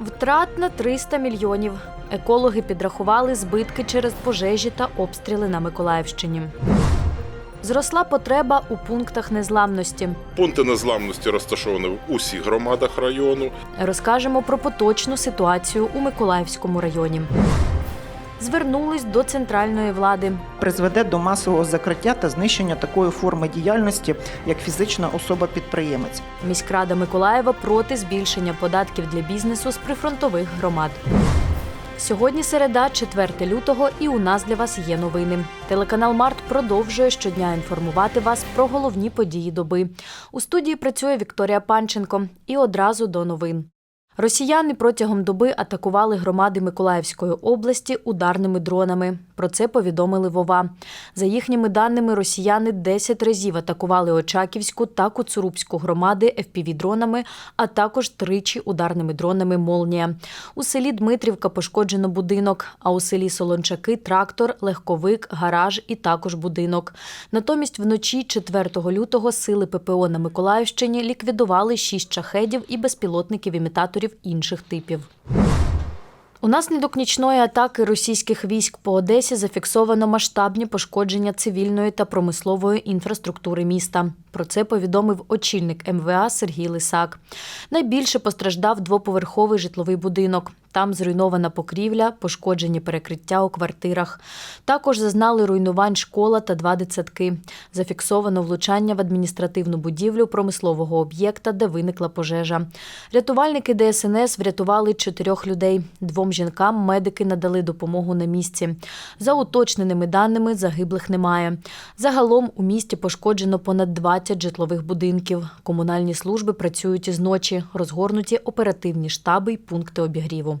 Втрат на 300 мільйонів. Екологи підрахували збитки через пожежі та обстріли на Миколаївщині. Зросла потреба у пунктах незламності. Пункти незламності розташовані в усіх громадах району. Розкажемо про поточну ситуацію у Миколаївському районі. Звернулись до центральної влади. призведе до масового закриття та знищення такої форми діяльності, як фізична особа-підприємець. Міськрада Миколаєва проти збільшення податків для бізнесу з прифронтових громад. Сьогодні середа, 4 лютого, і у нас для вас є новини. Телеканал Март продовжує щодня інформувати вас про головні події доби. У студії працює Вікторія Панченко. І одразу до новин. Росіяни протягом доби атакували громади Миколаївської області ударними дронами. Про це повідомили Вова. За їхніми даними, росіяни 10 разів атакували Очаківську та Куцурубську громади FPV-дронами, а також тричі ударними дронами Молнія. У селі Дмитрівка пошкоджено будинок, а у селі Солончаки трактор, легковик, гараж і також будинок. Натомість вночі 4 лютого сили ППО на Миколаївщині ліквідували 6 шахедів і безпілотників-імітаторів інших типів. Унаслідок нічної атаки російських військ по Одесі зафіксовано масштабні пошкодження цивільної та промислової інфраструктури міста. Про це повідомив очільник МВА Сергій Лисак. Найбільше постраждав двоповерховий житловий будинок. Там зруйнована покрівля, пошкоджені перекриття у квартирах. Також зазнали руйнувань школа та два дитсадки. Зафіксовано влучання в адміністративну будівлю промислового об'єкта, де виникла пожежа. Рятувальники ДСНС врятували чотирьох людей. Двом жінкам медики надали допомогу на місці. За уточненими даними, загиблих немає. Загалом у місті пошкоджено понад 20 житлових будинків. Комунальні служби працюють із ночі, розгорнуті оперативні штаби й пункти обігріву.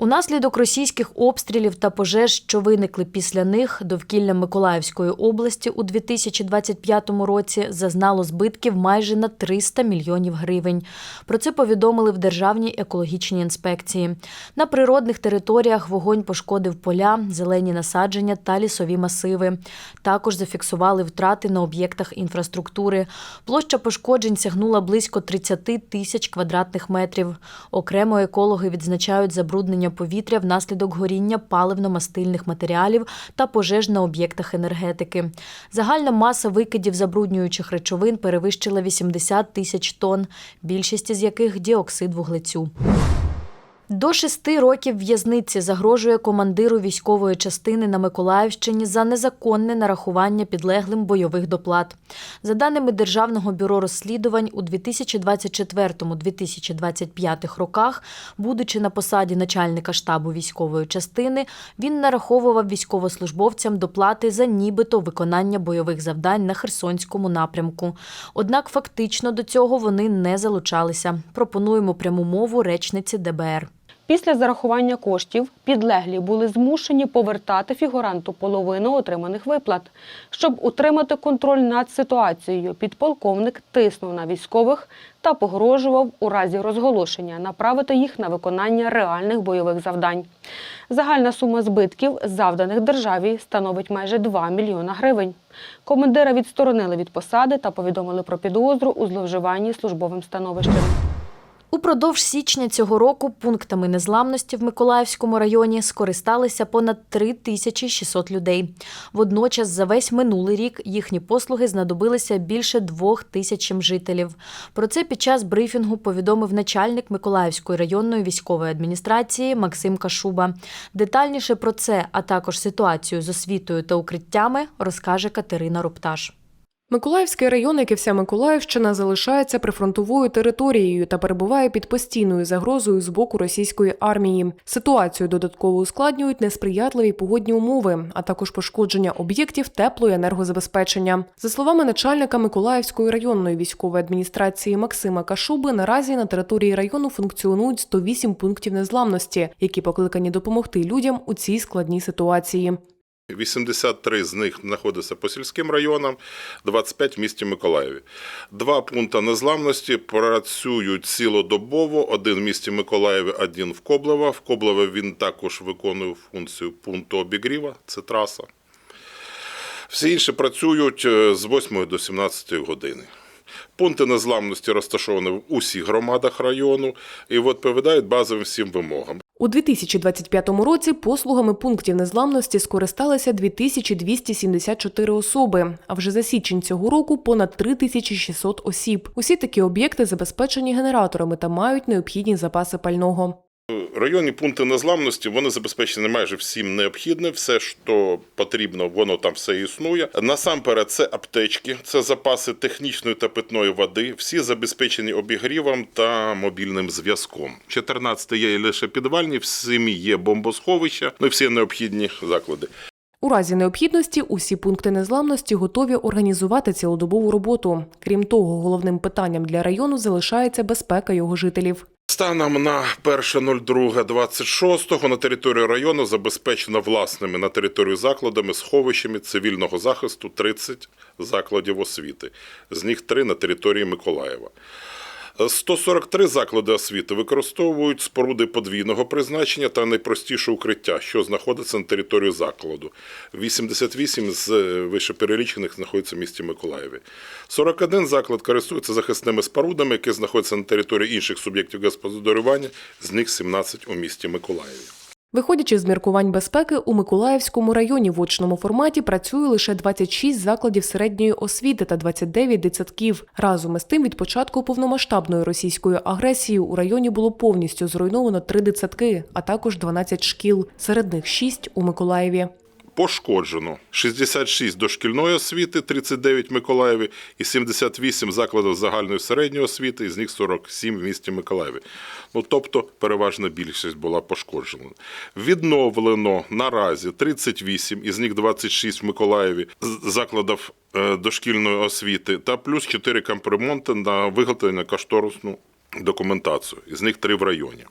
Унаслідок російських обстрілів та пожеж, що виникли після них, довкілля Миколаївської області у 2025 році зазнало збитків майже на 300 мільйонів гривень. Про це повідомили в Державній екологічній інспекції. На природних територіях вогонь пошкодив поля, зелені насадження та лісові масиви. Також зафіксували втрати на об'єктах інфраструктури. Площа пошкоджень сягнула близько 30 тисяч квадратних метрів. Окремо екологи відзначають забруднення повітря внаслідок горіння паливно-мастильних матеріалів та пожеж на об'єктах енергетики. Загальна маса викидів забруднюючих речовин перевищила 80 тисяч тонн, більшість із яких діоксид вуглецю. До шести років в'язниці загрожує командиру військової частини на Миколаївщині за незаконне нарахування підлеглим бойових доплат. За даними Державного бюро розслідувань, у 2024-2025 роках, будучи на посаді начальника штабу військової частини, він нараховував військовослужбовцям доплати за нібито виконання бойових завдань на Херсонському напрямку. Однак фактично до цього вони не залучалися. Пропонуємо пряму мову речниці ДБР. Після зарахування коштів підлеглі були змушені повертати фігуранту половину отриманих виплат. Щоб утримати контроль над ситуацією, підполковник тиснув на військових та погрожував у разі розголошення направити їх на виконання реальних бойових завдань. Загальна сума збитків, завданих державі, становить майже 2 мільйона гривень. Командира відсторонили від посади та повідомили про підозру у зловживанні службовим становищем. Упродовж січня цього року пунктами незламності в Миколаївському районі скористалися понад 3600 людей. Водночас за весь минулий рік їхні послуги знадобилися більше двох тисячам жителів. Про це під час брифінгу повідомив начальник Миколаївської районної військової адміністрації Максим Кашуба. Детальніше про це, а також ситуацію з освітою та укриттями, розкаже Катерина Рупташ. Миколаївський район, як і вся Миколаївщина, залишається прифронтовою територією та перебуває під постійною загрозою з боку російської армії. Ситуацію додатково ускладнюють несприятливі погодні умови, а також пошкодження об'єктів теплої енергозабезпечення. За словами начальника Миколаївської районної військової адміністрації Максима Кашуби, наразі на території району функціонують 108 пунктів незламності, які покликані допомогти людям у цій складній ситуації. 83 з них знаходяться по сільським районам, 25 в місті Миколаєві. Два пункти незламності працюють цілодобово. Один в місті Миколаєві, один в Коблево. В Коблево він також виконує функцію пункту обігріва, це траса. Всі інші працюють е, з 8 до 17 години. Пункти незламності розташовані в усіх громадах району і відповідають базовим всім вимогам. У 2025 році послугами пунктів незламності скористалися 2274 особи, а вже за січень цього року понад 3600 осіб. Усі такі об'єкти забезпечені генераторами та мають необхідні запаси пального. Районні пункти незламності вони забезпечені майже всім необхідним. Все, що потрібно, воно там все існує. Насамперед, це аптечки, це запаси технічної та питної води. Всі забезпечені обігрівом та мобільним зв'язком. 14 є лише підвальні, в сімі є бомбосховища, ну і всі необхідні заклади. У разі необхідності усі пункти незламності готові організувати цілодобову роботу. Крім того, головним питанням для району залишається безпека його жителів. Станом на 1.02.26 на території району забезпечено власними на територію закладами сховищами цивільного захисту 30 закладів освіти, з них 3 на території Миколаєва. 143 заклади освіти використовують споруди подвійного призначення та найпростіше укриття, що знаходиться на території закладу. 88 з вишеперелічених вищеперелічених знаходиться в місті Миколаєві. 41 заклад користується захисними спорудами, які знаходяться на території інших суб'єктів господарювання, з них 17 у місті Миколаєві. Виходячи з міркувань безпеки, у Миколаївському районі в очному форматі працює лише 26 закладів середньої освіти та 29 дитсадків. Разом із тим, від початку повномасштабної російської агресії у районі було повністю зруйновано три дитсадки, а також 12 шкіл. Серед них 6 у Миколаєві. Пошкоджено 66 дошкільної освіти, 39 в Миколаєві і 78 закладів загальної середньої освіти, із них 47 в місті Миколаєві. Ну, тобто переважна більшість була пошкоджена. Відновлено наразі 38, із них 26 в Миколаєві закладів е, дошкільної освіти та плюс 4 капремонти на виготовлення кошторисну документацію, із них 3 в районі.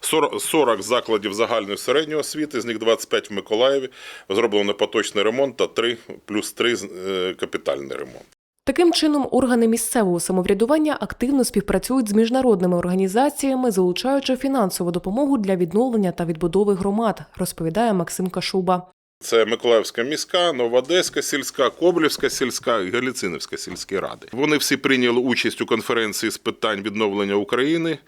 40 40 закладів загальної середньої освіти, з них 25 в Миколаєві, зроблено поточний ремонт та 3 плюс 3 е, капітальний ремонт. Таким чином, органи місцевого самоврядування активно співпрацюють з міжнародними організаціями, залучаючи фінансову допомогу для відновлення та відбудови громад, розповідає Максим Кашуба. Це Миколаївська міська, Новоодеська сільська, Коблівська сільська і Галіцинівська сільські ради. Вони всі прийняли участь у конференції з питань відновлення України,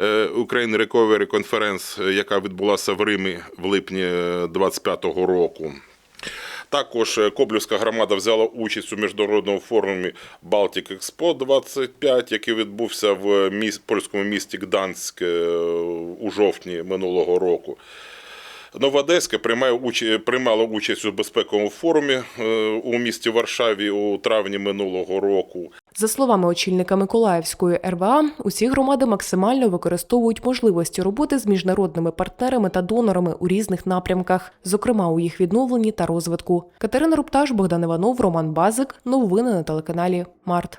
е, України Recovery Conference, е, яка відбулася в Римі в липні 25-го року. Також е, Коблівська громада взяла участь у міжнародному форумі Baltic Expo 25, який відбувся в міс- польському місті Гданськ е, у жовтні минулого року. Уч- приймала участь у безпековому форумі е, у місті Варшаві у травні минулого року. За словами очільника Миколаївської РВА, усі громади максимально використовують можливості роботи з міжнародними партнерами та донорами у різних напрямках, зокрема у їх відновленні та розвитку. Катерина Рупташ, Богдан Іванов, Роман Базик. Новини на телеканалі Март.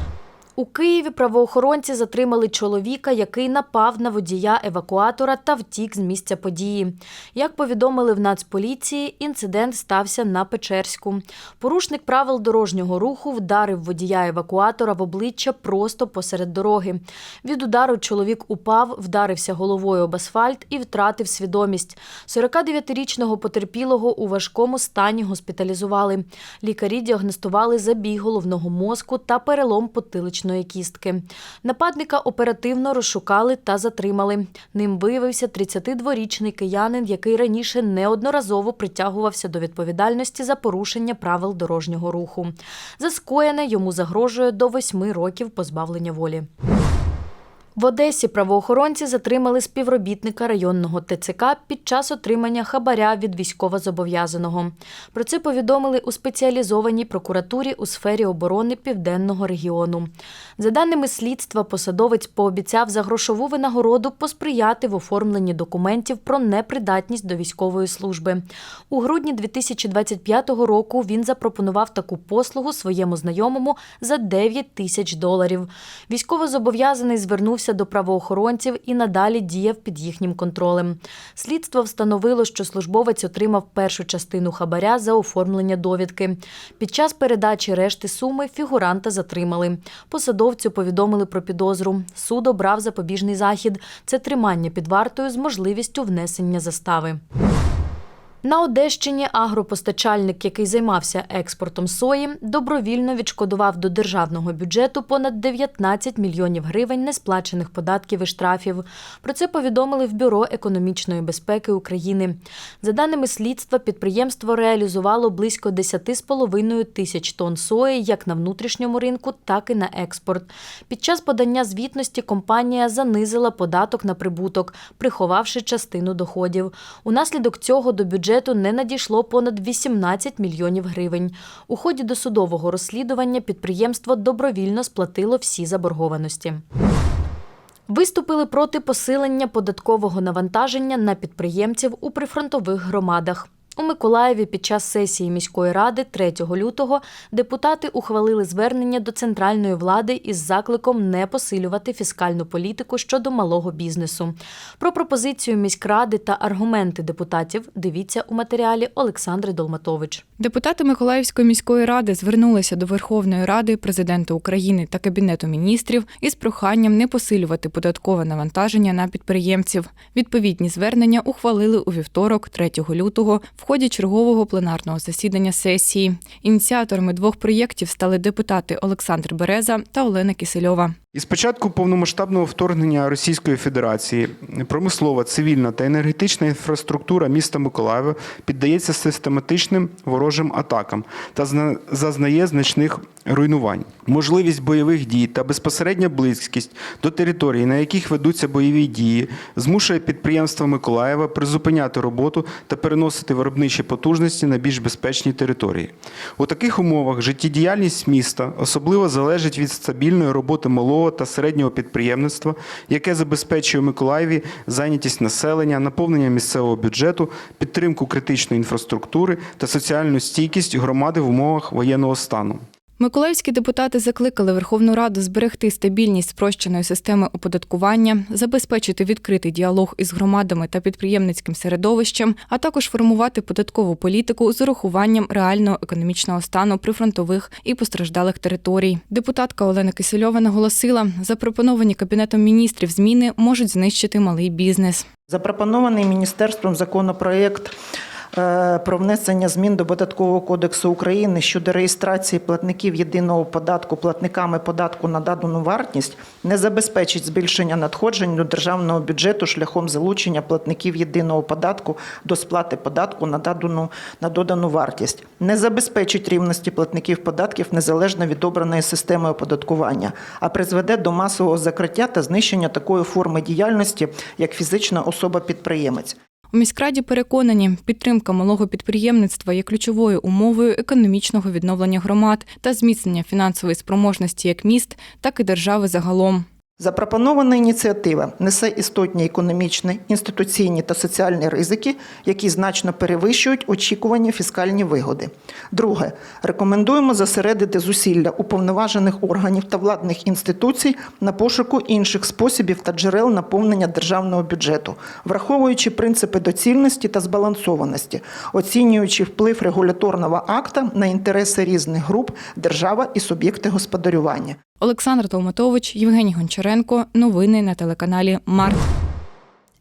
У Києві правоохоронці затримали чоловіка, який напав на водія евакуатора та втік з місця події. Як повідомили в Нацполіції, інцидент стався на Печерську. Порушник правил дорожнього руху вдарив водія евакуатора в обличчя просто посеред дороги. Від удару чоловік упав, вдарився головою об асфальт і втратив свідомість. 49-річного потерпілого у важкому стані госпіталізували. Лікарі діагностували забій головного мозку та перелом потиличної кістки. Нападника оперативно розшукали та затримали. Ним виявився 32-річний киянин, який раніше неодноразово притягувався до відповідальності за порушення правил дорожнього руху. За скоєне йому загрожує до восьми років позбавлення волі. В Одесі правоохоронці затримали співробітника районного ТЦК під час отримання хабаря від військовозобов'язаного. Про це повідомили у спеціалізованій прокуратурі у сфері оборони Південного регіону. За даними слідства, посадовець пообіцяв за грошову винагороду посприяти в оформленні документів про непридатність до військової служби. У грудні 2025 року він запропонував таку послугу своєму знайомому за 9 тисяч доларів. Військовозобов'язаний звернувся звернувся до правоохоронців і надалі діяв під їхнім контролем. Слідство встановило, що службовець отримав першу частину хабаря за оформлення довідки. Під час передачі решти суми фігуранта затримали. Посадовцю повідомили про підозру. Суд обрав запобіжний захід це тримання під вартою з можливістю внесення застави. На Одещині агропостачальник, який займався експортом сої, добровільно відшкодував до державного бюджету понад 19 мільйонів гривень несплачених податків і штрафів. Про це повідомили в Бюро економічної безпеки України. За даними слідства, підприємство реалізувало близько 10,5 тисяч тонн сої як на внутрішньому ринку, так і на експорт. Під час подання звітності компанія занизила податок на прибуток, приховавши частину доходів. Унаслідок цього до бюджету не надійшло понад 18 мільйонів гривень. У ході досудового розслідування підприємство добровільно сплатило всі заборгованості. Виступили проти посилення податкового навантаження на підприємців у прифронтових громадах. У Миколаєві під час сесії міської ради 3 лютого депутати ухвалили звернення до центральної влади із закликом не посилювати фіскальну політику щодо малого бізнесу. Про пропозицію міськради та аргументи депутатів дивіться у матеріалі Олександри Долматович. Депутати Миколаївської міської ради звернулися до Верховної Ради, президента України та Кабінету міністрів із проханням не посилювати податкове навантаження на підприємців. Відповідні звернення ухвалили у вівторок, 3 лютого, в ході чергового пленарного засідання сесії. Ініціаторами двох проєктів стали депутати Олександр Береза та Олена Кисельова. Із початку повномасштабного вторгнення Російської Федерації промислова, цивільна та енергетична інфраструктура міста Миколаєва піддається систематичним ворожим атакам та зазнає значних руйнувань. Можливість бойових дій та безпосередня близькість до територій, на яких ведуться бойові дії, змушує підприємства Миколаєва призупиняти роботу та переносити виробничі потужності на більш безпечні території. У таких умовах життєдіяльність міста особливо залежить від стабільної роботи малого та середнього підприємництва, яке забезпечує Миколаєві зайнятість населення, наповнення місцевого бюджету, підтримку критичної інфраструктури та соціальну стійкість громади в умовах воєнного стану. Миколаївські депутати закликали Верховну Раду зберегти стабільність спрощеної системи оподаткування, забезпечити відкритий діалог із громадами та підприємницьким середовищем, а також формувати податкову політику з урахуванням реального економічного стану прифронтових і постраждалих територій. Депутатка Олена Кисельова наголосила, запропоновані кабінетом міністрів зміни можуть знищити малий бізнес. Запропонований міністерством законопроект про внесення змін до Податкового кодексу України щодо реєстрації платників єдиного податку платниками податку на додану вартість не забезпечить збільшення надходжень до державного бюджету шляхом залучення платників єдиного податку до сплати податку на додану, на додану вартість, не забезпечить рівності платників податків незалежно від обраної системи оподаткування, а призведе до масового закриття та знищення такої форми діяльності, як фізична особа-підприємець. У міськраді переконані, підтримка малого підприємництва є ключовою умовою економічного відновлення громад та зміцнення фінансової спроможності як міст, так і держави загалом. Запропонована ініціатива несе істотні економічні, інституційні та соціальні ризики, які значно перевищують очікувані фіскальні вигоди. Друге, рекомендуємо зосередити зусилля уповноважених органів та владних інституцій на пошуку інших способів та джерел наповнення державного бюджету, враховуючи принципи доцільності та збалансованості, оцінюючи вплив регуляторного акта на інтереси різних груп, держава і суб'єкти господарювання. Олександр Толматович, Євгеній Гончаренко. Новини на телеканалі Март.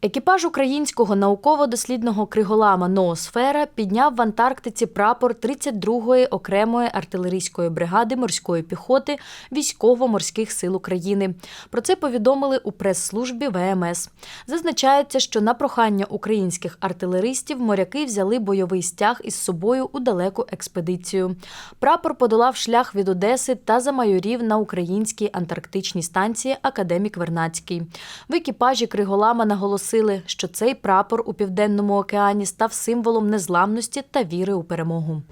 Екіпаж українського науково-дослідного криголама Ноосфера підняв в Антарктиці прапор 32-ї окремої артилерійської бригади морської піхоти Військово-морських сил України. Про це повідомили у прес-службі ВМС. Зазначається, що на прохання українських артилеристів моряки взяли бойовий стяг із собою у далеку експедицію. Прапор подолав шлях від Одеси та замайорів на українській антарктичній станції Академік Вернацький. В екіпажі Криголама наголосили, що цей прапор у південному океані став символом незламності та віри у перемогу.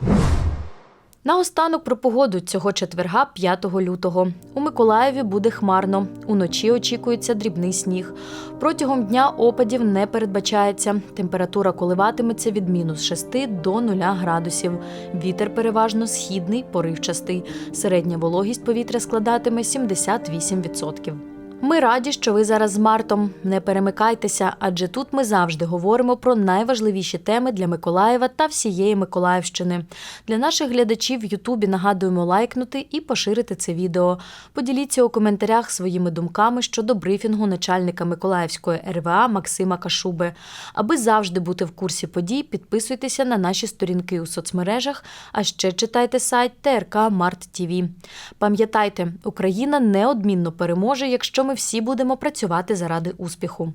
Наостанок про погоду цього четверга, 5 лютого. У Миколаєві буде хмарно. Уночі очікується дрібний сніг. Протягом дня опадів не передбачається. Температура коливатиметься від мінус 6 до 0 градусів. Вітер переважно східний, поривчастий. Середня вологість повітря складатиме 78%. Ми раді, що ви зараз з Мартом. Не перемикайтеся, адже тут ми завжди говоримо про найважливіші теми для Миколаєва та всієї Миколаївщини. Для наших глядачів в Ютубі нагадуємо лайкнути і поширити це відео. Поділіться у коментарях своїми думками щодо брифінгу начальника Миколаївської РВА Максима Кашуби. Аби завжди бути в курсі подій, підписуйтеся на наші сторінки у соцмережах, а ще читайте сайт ТРК Март ТІВІ. Пам'ятайте, Україна неодмінно переможе, якщо ми всі будемо працювати заради успіху.